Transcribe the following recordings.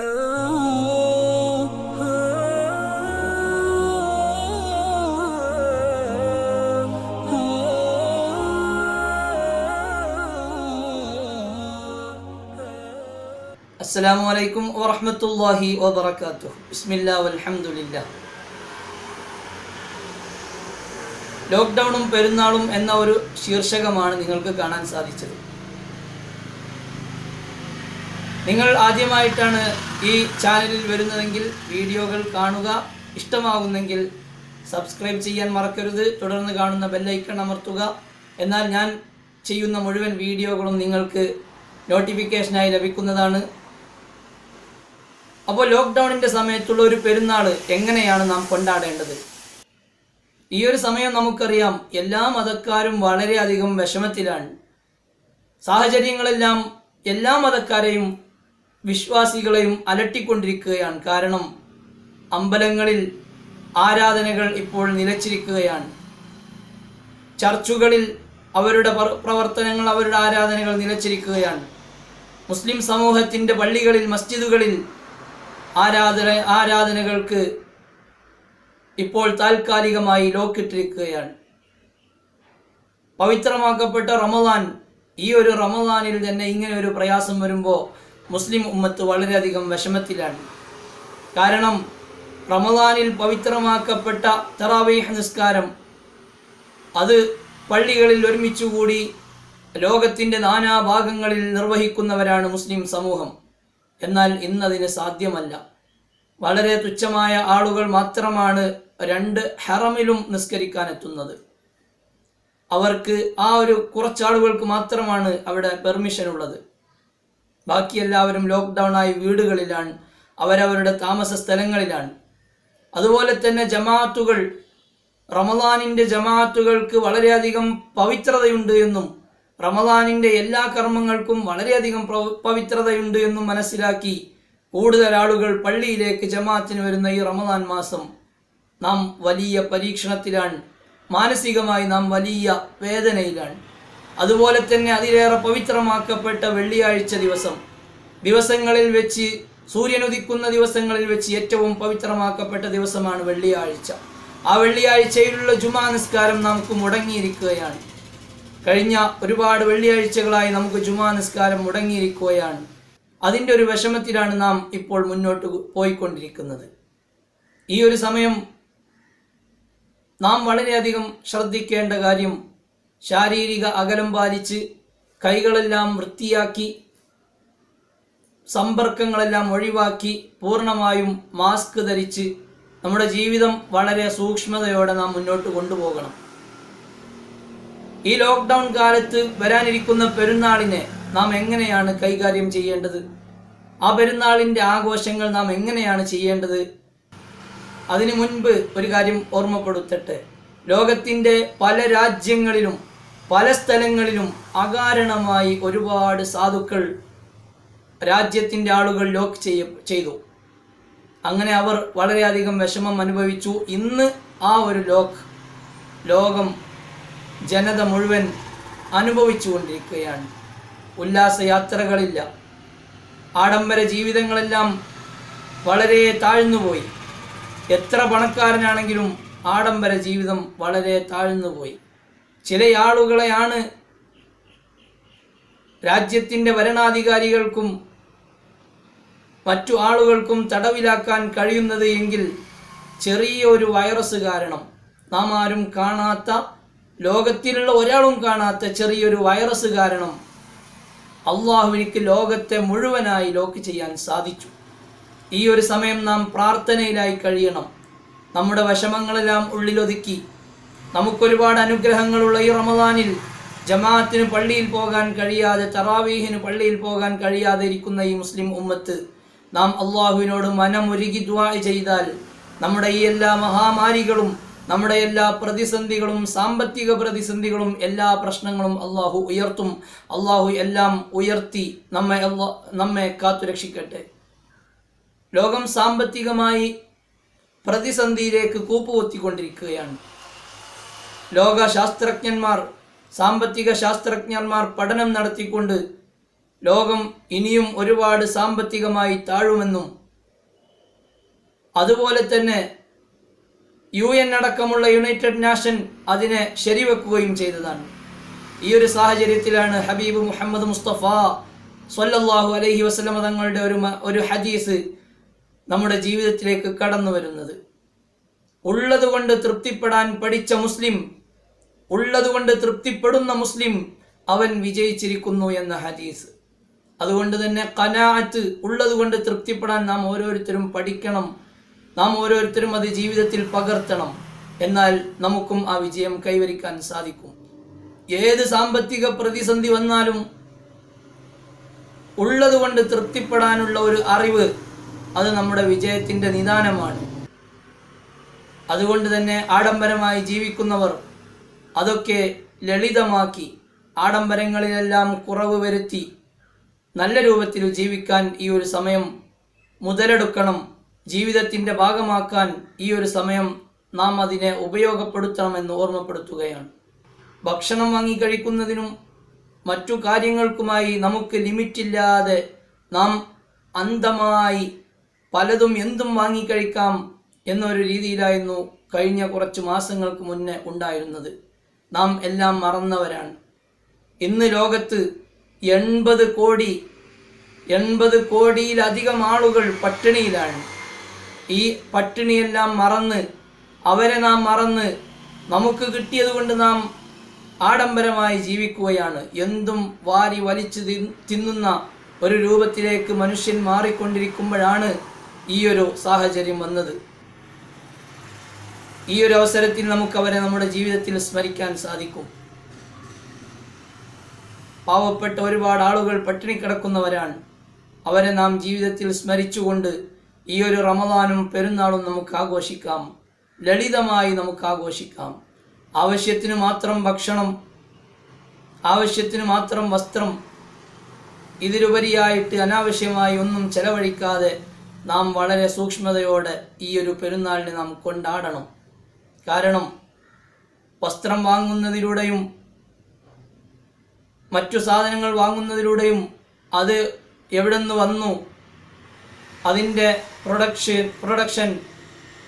അസ്സലാമു അലൈക്കും വറഹ്മത്തുള്ളാഹി വബറകാതുഹു ബിസ്മില്ലാ വൽഹംദുലില്ലാ. ലോക്ക്ഡൗണും പെരുന്നാളും എന്ന ഒരു ശീർഷകമാണ് നിങ്ങൾക്ക് കാണാൻ സാധിച്ചത്. നിങ്ങൾ ആദ്യമായിട്ടാണ് ഈ ചാനലിൽ വരുന്നതെങ്കിൽ വീഡിയോകൾ കാണുക. ഇഷ്ടമാകുന്നെങ്കിൽ സബ്സ്ക്രൈബ് ചെയ്യാൻ മറക്കരുത്. തുടർന്ന് കാണുന്ന ബെല്ലൈക്കൺ അമർത്തുക. എന്നാൽ ഞാൻ ചെയ്യുന്ന മുഴുവൻ വീഡിയോകളും നിങ്ങൾക്ക് നോട്ടിഫിക്കേഷനായി ലഭിക്കുന്നതാണ്. അപ്പോൾ ലോക്ക്ഡൗണിന്റെ സമയത്തുള്ള ഒരു പെരുന്നാൾ എങ്ങനെയാണ് നാം കൊണ്ടാടേണ്ടത്? ഈ ഒരു സമയം നമുക്കറിയാം എല്ലാ മതക്കാരും വളരെയധികം വിഷമത്തിലാണ്. സാഹചര്യങ്ങളെല്ലാം എല്ലാ മതക്കാരെയും വിശ്വാസികളെയും അലട്ടിക്കൊണ്ടിരിക്കുകയാണ്. കാരണം അമ്പലങ്ങളിൽ ആരാധനകൾ ഇപ്പോൾ നിലച്ചിരിക്കുകയാണ്. ചർച്ചുകളിൽ അവരുടെ പ്രവർത്തനങ്ങൾ അവരുടെ ആരാധനകൾ നിലച്ചിരിക്കുകയാണ്. മുസ്ലിം സമൂഹത്തിന്റെ പള്ളികളിൽ മസ്ജിദുകളിൽ ആരാധന ആരാധനകൾക്ക് ഇപ്പോൾ താൽക്കാലികമായി ലോക്കിട്ടിരിക്കുകയാണ് പവിത്രമാക്കപ്പെട്ട റമദാൻ ഈ ഒരു റമദാനിൽ തന്നെ ഇങ്ങനെ ഒരു പ്രയാസം വരുമ്പോൾ മുസ്ലിം ഉമ്മത്ത് വളരെയധികം വിഷമത്തിലാണ്. കാരണം റമദാനിൽ പവിത്രമാക്കപ്പെട്ട തറാവീഹ് നിസ്കാരം അത് പള്ളികളിൽ ഒരുമിച്ചുകൂടി ലോകത്തിന്റെ നാനാഭാഗങ്ങളിൽ നിർവഹിക്കുന്നവരാണ് മുസ്ലിം സമൂഹം. എന്നാൽ ഇന്നതിന് സാധ്യമല്ല. വളരെ തുച്ഛമായ ആളുകൾ മാത്രമാണ് രണ്ട് ഹറമിലും നിസ്കരിക്കാൻ എത്തുന്നത് അവർക്ക് ആ ഒരു കുറച്ചാളുകൾക്ക് മാത്രമാണ് അവിടെ പെർമിഷൻ ഉള്ളത് ബാക്കി എല്ലാവരും ലോക്ക്ഡൗണായി വീടുകളിലാണ് അവരവരുടെ താമസ സ്ഥലങ്ങളിലാണ്. അതുപോലെ തന്നെ ജമാഅത്തുകൾ റമദാനിന്റെ ജമാഅത്തുകൾക്ക് വളരെയധികം പവിത്രതയുണ്ട് എന്നും റമദാനിന്റെ എല്ലാ കർമ്മങ്ങൾക്കും വളരെയധികം പവിത്രതയുണ്ട് എന്നും മനസ്സിലാക്കി കൂടുതൽ ആളുകൾ പള്ളിയിലേക്ക് ജമാഅത്തിന് വരുന്ന ഈ റമദാൻ മാസം നാം വലിയ പരീക്ഷണത്തിലാണ് മാനസികമായി നാം വലിയ വേദനയിലാണ്. അതുപോലെ തന്നെ അതിലേറെ പവിത്രമാക്കപ്പെട്ട വെള്ളിയാഴ്ച ദിവസം. ദിവസങ്ങളിൽ വെച്ച് സൂര്യൻ ഉദിക്കുന്ന ദിവസങ്ങളിൽ വെച്ച് ഏറ്റവും പവിത്രമാക്കപ്പെട്ട ദിവസമാണ് വെള്ളിയാഴ്ച. ആ വെള്ളിയാഴ്ചയിലുള്ള ജുമാ നിസ്കാരം നമുക്ക് മുടങ്ങിയിരിക്കുകയാണ്. കഴിഞ്ഞ ഒരുപാട് വെള്ളിയാഴ്ചകളായി നമുക്ക് ജുമാ നിസ്കാരം മുടങ്ങിയിരിക്കുകയാണ്. അതിന്റെ ഒരു വിഷമത്തിലാണ് നാം ഇപ്പോൾ മുന്നോട്ട് പോയിക്കൊണ്ടിരിക്കുന്നത്. ഈ ഒരു സമയം നാം വളരെയധികം ശ്രദ്ധിക്കേണ്ട കാര്യം ശാരീരിക അകലം പാലിച്ച് കൈകളെല്ലാം വൃത്തിയാക്കി സമ്പർക്കങ്ങളെല്ലാം ഒഴിവാക്കി പൂർണമായും മാസ്ക് ധരിച്ച് നമ്മുടെ ജീവിതം വളരെ സൂക്ഷ്മതയോടെ നാം മുന്നോട്ട് കൊണ്ടുപോകണം. ഈ ലോക്ക്ഡൗൺ കാലത്ത് വരാനിരിക്കുന്ന പെരുന്നാളിനെ നാം എങ്ങനെയാണ് കൈകാര്യം ചെയ്യേണ്ടത്? ആ പെരുന്നാളിന്റെ ആഘോഷങ്ങൾ നാം എങ്ങനെയാണ് ചെയ്യേണ്ടത്? അതിനു മുൻപ് ഒരു കാര്യം ഓർമ്മപ്പെടുത്തട്ടെ. ലോകത്തിന്റെ പല രാജ്യങ്ങളിലും പല സ്ഥലങ്ങളിലും അകാരണമായി ഒരുപാട് സാധുക്കൾ രാജ്യത്തിന്റെ ആളുകൾ ലോക്ക് ചെയ്യ ചെയ്തു. അങ്ങനെ അവർ വളരെയധികം വിഷമം അനുഭവിച്ചു. ഇന്ന് ആ ഒരു ലോക്ക് ലോകം ജനത മുഴുവൻ അനുഭവിച്ചുകൊണ്ടിരിക്കുകയാണ്. ഉല്ലാസയാത്രകളില്ല. ആഡംബര ജീവിതങ്ങളെല്ലാം വളരെ താഴ്ന്നുപോയി. എത്ര പണക്കാരനാണെങ്കിലും ആഡംബര ജീവിതം വളരെ താഴ്ന്നുപോയി. ചില ആളുകളെയാണ് രാജ്യത്തിന്റെ ഭരണാധികാരികൾക്കും മറ്റു ആളുകൾക്കും തടവിലാക്കാൻ കഴിയുന്നത് എങ്കിൽ ചെറിയൊരു വൈറസ് കാരണം. നാം ആരും കാണാത്ത ലോകത്തിലുള്ള ഒരാളും കാണാത്ത ചെറിയൊരു വൈറസ് കാരണം അള്ളാഹുവിനിക്ക് ലോകത്തെ മുഴുവനായി ലോക്ക് ചെയ്യാൻ സാധിച്ചു. ഈ ഒരു സമയം നാം പ്രാർത്ഥനയിലായി കഴിയണം. നമ്മുടെ വിഷമങ്ങളെല്ലാം ഉള്ളിലൊതുക്കി നമുക്കൊരുപാട് അനുഗ്രഹങ്ങളുള്ള ഈ റമദാനിൽ ജമാഅത്തിന് പള്ളിയിൽ പോകാൻ കഴിയാതെ തറാവീഹിന് പള്ളിയിൽ പോകാൻ കഴിയാതെ ഇരിക്കുന്ന ഈ മുസ്ലിം ഉമ്മത്ത് നാം അള്ളാഹുവിനോട് മനമൊരുകി ദ്വാ ചെയ്താൽ നമ്മുടെ ഈ എല്ലാ മഹാമാരികളും നമ്മുടെ എല്ലാ പ്രതിസന്ധികളും സാമ്പത്തിക പ്രതിസന്ധികളും എല്ലാ പ്രശ്നങ്ങളും അള്ളാഹു ഉയർത്തും. അള്ളാഹു എല്ലാം ഉയർത്തി നമ്മെ നമ്മെ കാത്തുരക്ഷിക്കട്ടെ. ലോകം സാമ്പത്തികമായി പ്രതിസന്ധിയിലേക്ക് കൂപ്പുകുത്തിക്കൊണ്ടിരിക്കുകയാണ്. ലോക ശാസ്ത്രജ്ഞന്മാർ സാമ്പത്തിക ശാസ്ത്രജ്ഞന്മാർ പഠനം നടത്തിക്കൊണ്ട് ലോകം ഇനിയും ഒരുപാട് സാമ്പത്തികമായി താഴുമെന്നും അതുപോലെ തന്നെ യു എൻ അടക്കമുള്ള യുണൈറ്റഡ് നാഷൻ അതിനെ ശരിവെക്കുകയും ചെയ്തതാണ്. ഈ ഒരു സാഹചര്യത്തിലാണ് ഹബീബ് മുഹമ്മദ് മുസ്തഫ സൊല്ലാഹു അലഹി വസ്ലമ തങ്ങളുടെ ഒരു ഒരു ഹദീസ് നമ്മുടെ ജീവിതത്തിലേക്ക് കടന്നു വരുന്നത് ഉള്ളതുകൊണ്ട് തൃപ്തിപ്പെടാൻ പഠിച്ച മുസ്ലിം ഉള്ളതുകൊണ്ട് തൃപ്തിപ്പെടുന്ന മുസ്ലിം അവൻ വിജയിച്ചിരിക്കുന്നു എന്ന ഹദീസ്. അതുകൊണ്ട് തന്നെ കനാഅത്ത് ഉള്ളതുകൊണ്ട് തൃപ്തിപ്പെടാൻ നാം ഓരോരുത്തരും പഠിക്കണം. നാം ഓരോരുത്തരും അത് ജീവിതത്തിൽ പകർത്തണം. എന്നാൽ നമുക്കും ആ വിജയം കൈവരിക്കാൻ സാധിക്കും. ഏത് സാമ്പത്തിക പ്രതിസന്ധി വന്നാലും ഉള്ളതുകൊണ്ട് തൃപ്തിപ്പെടാനുള്ള ഒരു അറിവ് അത് നമ്മുടെ വിജയത്തിന്റെ നിദാനമാണ്. അതുകൊണ്ട് തന്നെ ആഡംബരമായി ജീവിക്കുന്നവർ അതൊക്കെ ലളിതമാക്കി ആഡംബരങ്ങളിലെല്ലാം കുറവ് വരുത്തി നല്ല രൂപത്തിൽ ജീവിക്കാൻ ഈ ഒരു സമയം മുതലെടുക്കണം. ജീവിതത്തിന്റെ ഭാഗമാക്കാൻ ഈ ഒരു സമയം നാം അതിനെ ഉപയോഗപ്പെടുത്തണമെന്ന് ഓർമ്മപ്പെടുത്തുകയാണ്. ഭക്ഷണം വാങ്ങി കഴിക്കുന്നതിനും മറ്റു കാര്യങ്ങൾക്കുമായി നമുക്ക് ലിമിറ്റില്ലാതെ നാം അന്ധമായി പലതും എന്തും വാങ്ങിക്കഴിക്കാം എന്നൊരു രീതിയിലായിരുന്നു കഴിഞ്ഞ കുറച്ച് മാസങ്ങൾക്ക് മുന്നേ ഉണ്ടായിരുന്നത്. നാം എല്ലാം മറന്നവരാണ്. ഇന്ന് ലോകത്ത് എൺപത് കോടി എൺപത് കോടിയിലധികം ആളുകൾ പട്ടിണിയിലാണ്. ഈ പട്ടിണിയെല്ലാം മറന്ന് അവരെ നാം മറന്ന് നമുക്ക് കിട്ടിയത് കൊണ്ട് നാം ആഡംബരമായി ജീവിക്കുകയാണ്. എന്തും വാരി വലിച്ചു തിന്നുന്ന ഒരു രൂപത്തിലേക്ക് മനുഷ്യൻ മാറിക്കൊണ്ടിരിക്കുമ്പോഴാണ് ഈ ഒരു സാഹചര്യം വന്നത്. ഈ ഒരു അവസരത്തിൽ നമുക്ക് അവരെ നമ്മുടെ ജീവിതത്തിൽ സ്മരിക്കാൻ സാധിക്കും. പാവപ്പെട്ട ഒരുപാട് ആളുകൾ പട്ടിണി കിടക്കുന്നവരാണ്. അവരെ നാം ജീവിതത്തിൽ സ്മരിച്ചുകൊണ്ട് ഈ ഒരു റമദാനും പെരുന്നാളും നമുക്ക് ആഘോഷിക്കാം. ലളിതമായി നമുക്ക് ആഘോഷിക്കാം. ആവശ്യത്തിന് മാത്രം ഭക്ഷണം ആവശ്യത്തിന് മാത്രം വസ്ത്രം ഇതിലുപരിയായിട്ട് അനാവശ്യമായി ഒന്നും ചെലവഴിക്കാതെ നാം വളരെ സൂക്ഷ്മതയോടെ ഈ ഒരു പെരുന്നാളിനെ നാം കൊണ്ടാടണം. കാരണം വസ്ത്രം വാങ്ങുന്നതിലൂടെയും മറ്റു സാധനങ്ങൾ വാങ്ങുന്നതിലൂടെയും അത് എവിടെ നിന്ന് വന്നു? അതിന്റെ പ്രൊഡക്ഷൻ പ്രൊഡക്ഷൻ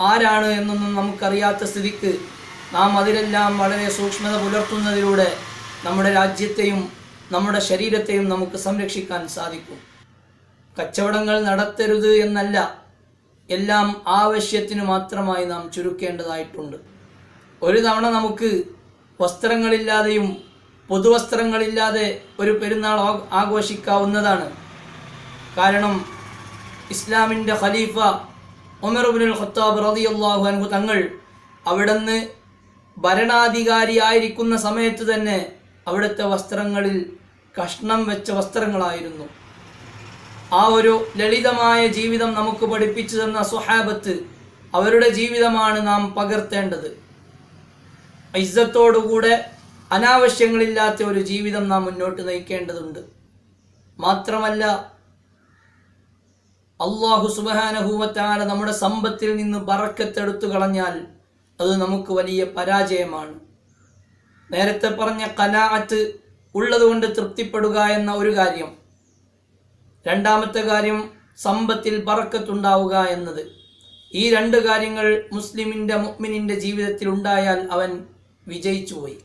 ആരാണ് എന്നൊന്നും നമുക്കറിയാത്ത സ്ഥിതിക്ക് നാം അതിലെല്ലാം വളരെ സൂക്ഷ്മത പുലർത്തുന്നതിലൂടെ നമ്മുടെ രാജ്യത്തെയും നമ്മുടെ ശരീരത്തെയും നമുക്ക് സംരക്ഷിക്കാൻ സാധിക്കും. കച്ചവടങ്ങൾ നടത്തരുത് എന്നല്ല. എല്ലാം ആവശ്യത്തിന് മാത്രമായി നാം ചുരുക്കേണ്ടതായിട്ടുണ്ട്. ഒരു തവണ നമുക്ക് വസ്ത്രങ്ങളില്ലാതെയും പുതുവസ്ത്രങ്ങളില്ലാതെ ഒരു പെരുന്നാൾ ആഘോഷിക്കാവുന്നതാണ്. കാരണം ഇസ്ലാമിന്റെ ഖലീഫ ഉമർബുൽ ഖത്താബ് റളിയല്ലാഹു അൻഹു തങ്ങൾ അവിടുന്ന് ഭരണാധികാരിയായിരിക്കുന്ന സമയത്ത് തന്നെ അവിടുത്തെ വസ്ത്രങ്ങളിൽ കഷ്ണം വെച്ച വസ്ത്രങ്ങളായിരുന്നു. ആ ഒരു ലളിതമായ ജീവിതം നമുക്ക് പഠിപ്പിച്ചു തന്ന സുഹാബത്ത് അവരുടെ ജീവിതമാണ് നാം പകർത്തേണ്ടത്. ഇസ്സത്തോടുകൂടെ അനാവശ്യങ്ങളില്ലാത്ത ഒരു ജീവിതം നാം മുന്നോട്ട് നയിക്കേണ്ടതുണ്ട്. മാത്രമല്ല അള്ളാഹു സുബാനഹൂവത്താല നമ്മുടെ സമ്പത്തിൽ നിന്ന് പറക്കത്തെടുത്തു കളഞ്ഞാൽ അത് നമുക്ക് വലിയ പരാജയമാണ്. നേരത്തെ പറഞ്ഞ കനാഅത്ത് ഉള്ളതുകൊണ്ട് തൃപ്തിപ്പെടുക എന്ന ഒരു കാര്യം. രണ്ടാമത്തെ കാര്യം സമ്പത്തിൽ പറക്കത്തുണ്ടാവുക എന്നത്. ഈ രണ്ട് കാര്യങ്ങൾ മുസ്ലിമിന്റെ മുഗ്മിനിന്റെ ജീവിതത്തിൽ ഉണ്ടായാൽ അവൻ വിജയിച്ചുപോയി.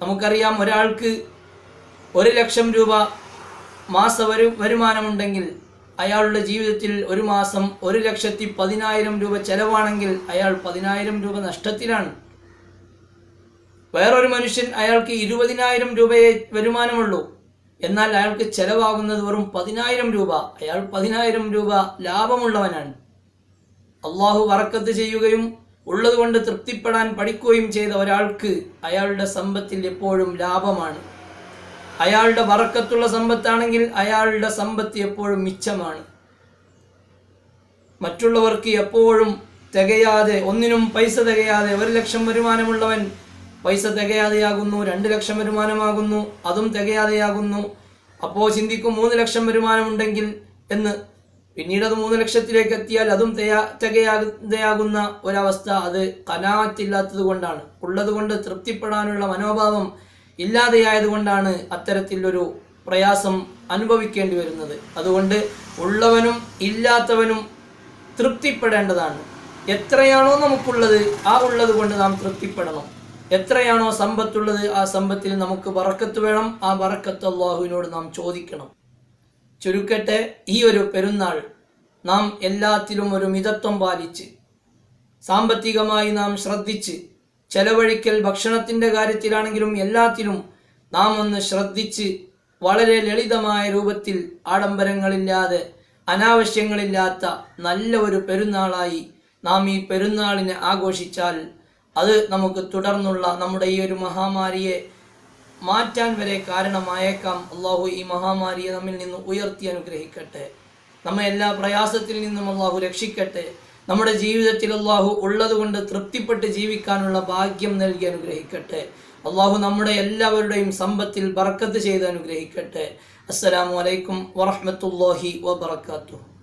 നമുക്കറിയാം ഒരാൾക്ക് ഒരു ലക്ഷം രൂപ മാസ വരു വരുമാനമുണ്ടെങ്കിൽ അയാളുടെ ജീവിതത്തിൽ ഒരു മാസം ഒരു ലക്ഷത്തി പതിനായിരം രൂപ ചെലവാണെങ്കിൽ അയാൾ പതിനായിരം രൂപ നഷ്ടത്തിലാണ്. വേറൊരു മനുഷ്യൻ അയാൾക്ക് ഇരുപതിനായിരം രൂപയെ വരുമാനമുള്ളൂ. എന്നാൽ അയാൾക്ക് ചെലവാകുന്നത് വെറും പതിനായിരം രൂപ. അയാൾ പതിനായിരം രൂപ ലാഭമുള്ളവനാണ്. അള്ളാഹു വറക്കത്ത് ചെയ്യുകയും ഉള്ളതുകൊണ്ട് തൃപ്തിപ്പെടാൻ പഠിക്കുകയും ചെയ്ത ഒരാൾക്ക് അയാളുടെ സമ്പത്തിൽ എപ്പോഴും ലാഭമാണ്. അയാളുടെ വറക്കത്തുള്ള സമ്പത്താണെങ്കിൽ അയാളുടെ സമ്പത്ത് എപ്പോഴും മിച്ചമാണ്. മറ്റുള്ളവർക്ക് എപ്പോഴും തികയാതെ ഒന്നിനും പൈസ തികയാതെ ഒരു ലക്ഷം വരുമാനമുള്ളവൻ പൈസ തികയാതെയാകുന്നു രണ്ട് ലക്ഷം വരുമാനമാകുന്നു അതും തികയാതെയാകുന്നു. അപ്പോൾ ചിന്തിക്കും മൂന്ന് ലക്ഷം വരുമാനമുണ്ടെങ്കിൽ എന്ന്. പിന്നീട് അത് മൂന്ന് ലക്ഷത്തിലേക്ക് എത്തിയാൽ അതും തികയാ തികയാതെയാകുന്ന ഒരവസ്ഥ അത് കനാറ്റില്ലാത്തത് കൊണ്ടാണ്. ഉള്ളത് കൊണ്ട് തൃപ്തിപ്പെടാനുള്ള മനോഭാവം ഇല്ലാതെയായത് കൊണ്ടാണ് അത്തരത്തിലൊരു പ്രയാസം അനുഭവിക്കേണ്ടി വരുന്നത്. അതുകൊണ്ട് ഉള്ളവനും ഇല്ലാത്തവനും തൃപ്തിപ്പെടേണ്ടതാണ്. എത്രയാണോ നമുക്കുള്ളത് ആ ഉള്ളത് കൊണ്ട് നാം തൃപ്തിപ്പെടണം. എത്രയാണോ സമ്പത്തുള്ളത് ആ സമ്പത്തിൽ നമുക്ക് വറക്കത്ത് വേണം. ആ വറക്കത്ത് അള്ളാഹുവിനോട് നാം ചോദിക്കണം. ചുരുക്കട്ടെ ഈ ഒരു പെരുന്നാൾ നാം എല്ലാത്തിലും ഒരു മിതത്വം പാലിച്ച് സാമ്പത്തികമായി നാം ശ്രദ്ധിച്ച് ചെലവഴിക്കൽ ഭക്ഷണത്തിന്റെ കാര്യത്തിലാണെങ്കിലും എല്ലാത്തിലും നാം ഒന്ന് ശ്രദ്ധിച്ച് വളരെ ലളിതമായ രൂപത്തിൽ ആഡംബരങ്ങളില്ലാതെ അനാവശ്യങ്ങളില്ലാത്ത നല്ല ഒരു പെരുന്നാളായി നാം ഈ പെരുന്നാളിനെ ആഘോഷിച്ചാൽ അത് നമുക്ക് തുടർന്നുള്ള നമ്മുടെ ഈ ഒരു മഹാമാരിയെ മാറ്റാൻ വരെ കാരണമായേക്കാം. അള്ളാഹു ഈ മഹാമാരിയെ നമ്മിൽ നിന്ന് ഉയർത്തി അനുഗ്രഹിക്കട്ടെ. നമ്മെ എല്ലാ പ്രയാസത്തിൽ നിന്നും അള്ളാഹു രക്ഷിക്കട്ടെ. നമ്മുടെ ജീവിതത്തിൽ അള്ളാഹു ഉള്ളതുകൊണ്ട് തൃപ്തിപ്പെട്ട് ജീവിക്കാനുള്ള ഭാഗ്യം നൽകി അനുഗ്രഹിക്കട്ടെ. അള്ളാഹു നമ്മുടെ എല്ലാവരുടെയും സമ്പത്തിൽ ബർക്കത്ത് ചെയ്ത് അനുഗ്രഹിക്കട്ടെ. അസ്സലാമു അലൈക്കും വറഹ്മത്തുള്ളാഹി വബറകാതുഹു.